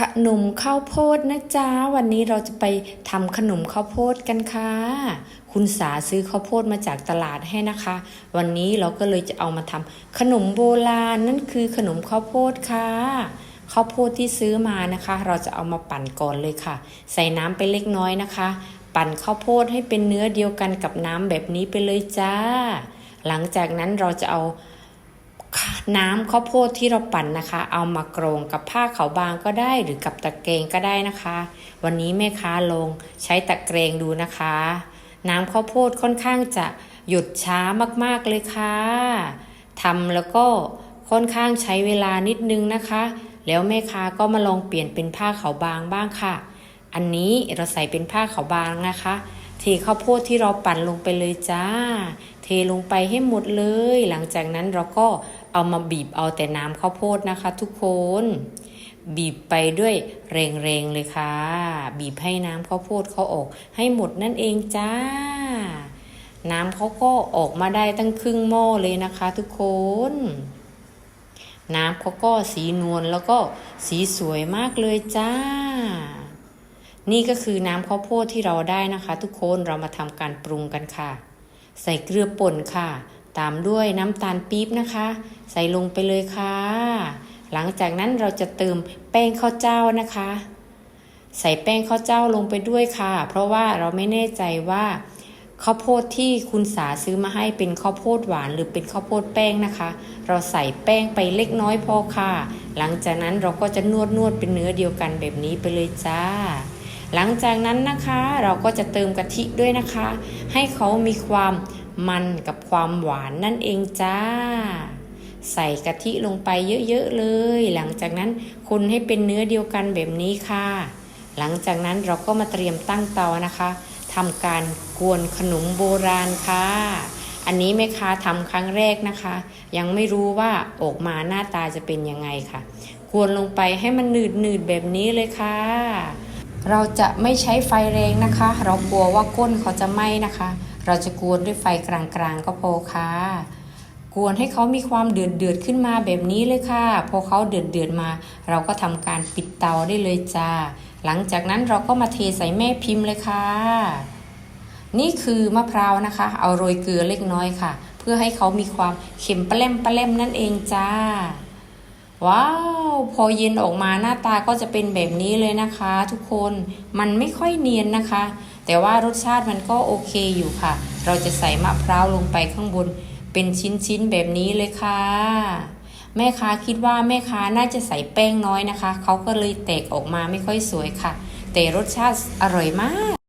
ขนมข้าวโพดนะจ๊ะ วันนี้เราจะไปทำขนมข้าวโพดกันค่ะ คุณสาซื้อข้าวโพดมาจากตลาดให้นะคะ วันนี้เราก็เลยจะเอามาทำขนมโบราณนั่นคือขนมข้าวโพดค่ะข้าวโพดที่ซื้อมานะคะ เราจะเอามาปั่นก่อนเลยค่ะ ใส่น้ำไปเล็กน้อยนะคะ ปั่นข้าวโพดให้เป็นเนื้อเดียวกันกับน้ำแบบนี้ไปเลยจ้า หลังจากนั้นเราจะเอา น้ำข้าวโพดที่เราปั่นนะคะ เอามากรองกับผ้าขาวบางก็ได้ หรือกับตะเกรงก็ได้นะคะ วันนี้แม่ค้าลงใช้ตะเกรงดูนะคะ น้ำข้าวโพดค่อนข้างจะหยุดช้ามากๆเลยค่ะทำแล้วก็ค่อนข้างใช้เวลานิดนึงนะคะ แล้วแม่ค้าก็มาลองเปลี่ยนเป็นผ้าขาวบางบ้างค่ะ อันนี้เราใส่เป็นผ้าขาวบางนะคะ เทข้าวโพดที่เราปั่นลงไปเลยจ้า เทลงไปให้หมดเลย หลังจากนั้นเราก็เอามาบีบเอาแต่น้ำข้าวโพดนะคะ ทุกคน บีบไปด้วยแรงๆเลยค่ะ บีบให้น้ำข้าวโพดเขาออก ให้หมดนั่นเองจ้า น้ำเขาก็ออกมาได้ตั้งครึ่งหม้อเลยนะคะ ทุกคนน้ำเขาก็สีนวลแล้วก็สีสวยมากเลยจ้า นี่ก็คือน้ำข้าวโพดที่เราได้นะคะ ทุกคนเรามาทำการปรุงกันค่ะ ใส่เกลือป่นค่ะ ตามด้วยน้ำตาลปี๊บนะคะ ใส่ลงไปเลยค่ะ หลังจากนั้นเราจะเติมแป้งข้าวเจ้านะคะ ใส่แป้งข้าวเจ้าลงไปด้วยค่ะ เพราะว่าเราไม่แน่ใจว่าข้าวโพดที่คุณสาซื้อมาให้เป็นข้าวโพดหวานหรือเป็นข้าวโพดแป้งนะคะ เราใส่แป้งไปเล็กน้อยพอค่ะ หลังจากนั้นเราก็จะนวดนวดเป็นเนื้อเดียวกันแบบนี้ไปเลยจ้า หลังจากนั้นนะคะเราก็จะเติมกะทิด้วยนะคะ ให้เขามีความมันกับความหวานนั่นเองจ้า ใส่กะทิลงไปเยอะๆเลย หลังจากนั้นคนให้เป็นเนื้อเดียวกันแบบนี้ค่ะ หลังจากนั้นเราก็มาเตรียมตั้งเตานะคะทำการกวนขนมโบราณค่ะ อันนี้แม่ค้าทำครั้งแรกนะคะ ยังไม่รู้ว่าออกมาหน้าตาจะเป็นยังไงค่ะ กวนลงไปให้มันหนืดๆแบบนี้เลยค่ะ เราจะไม่ใช้ไฟแรงนะคะ เรากลัวว่าก้นเขาจะไหม้นะคะ เราจะกวนด้วยไฟกลางๆก็พอค่ะ กวนให้เขามีความเดือดเดือดๆขึ้นมาแบบนี้เลยค่ะ พอเขาเดือดเดือดๆมา เราก็ทำการปิดเตาได้เลยจ้า หลังจากนั้นเราก็มาเทใส่แม่พิมพ์เลยค่ะ นี่คือมะพร้าวนะคะ เอาโรยเกลือเล็กน้อยค่ะ เพื่อให้เขามีความเค็มปะเล่มปะเล่มนั่นเองจ้า ว้าว พอเย็นออกมาหน้าตาก็จะเป็นแบบนี้เลยนะคะ ทุกคนมันไม่ค่อยเนียนนะคะ แต่ว่ารสชาติมันก็โอเคอยู่ค่ะ เราจะใส่มะพร้าวลงไปข้างบน เป็นชิ้นๆแบบนี้เลยค่ะ แม่ค้าคิดว่าแม่ค้าน่าจะใส่แป้งน้อยนะคะเขาก็เลยแตกออกมาไม่ค่อยสวยค่ะ แต่รสชาติอร่อยมาก